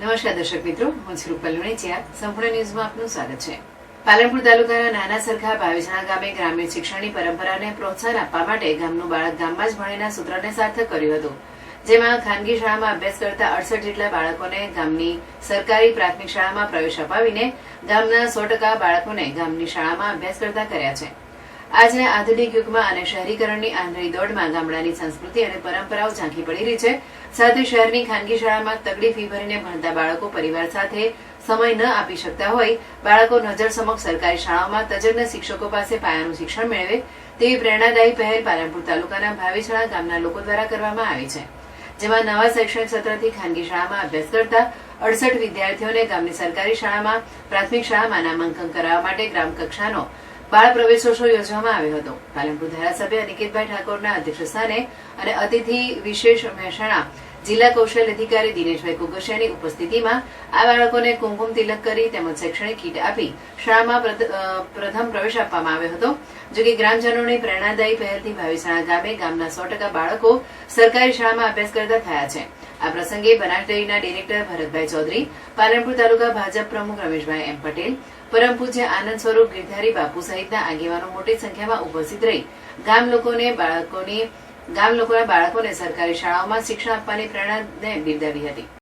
નમસ્કાર દર્શક મિત્રો, હું છું રૂપલ લુણીચિયા સંપૂર્ણ ન્યૂઝમાં આપનું સ્વાગત છે. પાલનપુર તાલુકાના નાના સરખા ભાવેસણા ગામે ગ્રામ્ય શિક્ષણની પરંપરાને પ્રોત્સાહન આપવા માટે ગામનું બાળક ગામમાં જ ભણેના સૂત્રને સાર્થક કર્યું હતું. જેમાં ખાનગી શાળામાં અભ્યાસ કરતા અડસઠ જેટલા બાળકોને ગામની સરકારી પ્રાથમિક શાળામાં પ્રવેશ અપાવીને ગામના સો ટકા બાળકોને ગામની શાળામાં અભ્યાસ કરતા કર્યા છે. આજના આધુનિક યુગમાં અને શહેરીકરણની આંધળી દોડમાં ગામડાની સંસ્કૃતિ અને પરંપરાઓ ઝાંખી પડી રહી છે. સાથે શહેરની ખાનગી શાળામાં તગડી ફી ભરીને ભણતા બાળકો પરિવાર સાથે સમય ન આપી શકતા હોય, બાળકો નજર સમક્ષ સરકારી શાળાઓમાં તજજ્ઞ શિક્ષકો પાસે પાયાનું શિક્ષણ મેળવે, તેવી પ્રેરણાદાયી પહેલ પાલનપુર તાલુકાના ભાવેછડા ગામના લોકો દ્વારા કરવામાં આવી છે. જેમાં નવા શૈક્ષણિક સત્રથી ખાનગી શાળામાં અભ્યાસ કરતા અડસઠ વિદ્યાર્થીઓને ગામની સરકારી શાળામાં પ્રાથમિક શાળામાં નામાંકન કરાવવા માટે ગ્રામ કક્ષાનો બાળ પ્રવેશોત્સવ યોજવામાં આવ્યો હતો. પાલનપુર ધારાસભ્ય અનિકેતભાઈ ઠાકોરના અધ્યક્ષસ્થાને અને અતિથિ વિશેષ મહેસાણા જિલ્લા કૌશલ અધિકારી દિનેશભાઈ કુગસિયાની ઉપસ્થિતિમાં આ બાળકોને કુમકુમ તિલક કરી તેમજ શૈક્ષણિક કીટ આપી શાળામાં પ્રથમ પ્રવેશ આપવામાં આવ્યો હતો. જો કે ગ્રામજનોની પ્રેરણાદાયી પહેલથી ભાવિસાણા ગામે ગામના સો ટકા બાળકો સરકારી શાળામાં અભ્યાસ કરતા થયા છે. આ પ્રસંગે બનાસ ડેરીના ડિરેક્ટર ભરતભાઈ ચૌધરી, પાલનપુર તાલુકા ભાજપ પ્રમુખ રમેશભાઈ એમ પટેલ, પરમ પૂજ્ય આનંદ સ્વરૂપ ગિરધારી બાપુ સહિતના આગેવાનો મોટી સંખ્યામાં ઉપસ્થિત રહી. ગામ લોકોને, બાળકોની ગામ લોકોના બાળકોને સરકારી શાળાઓમાં શિક્ષણ આપવાની પ્રેરણાને બિરદાવી હતી.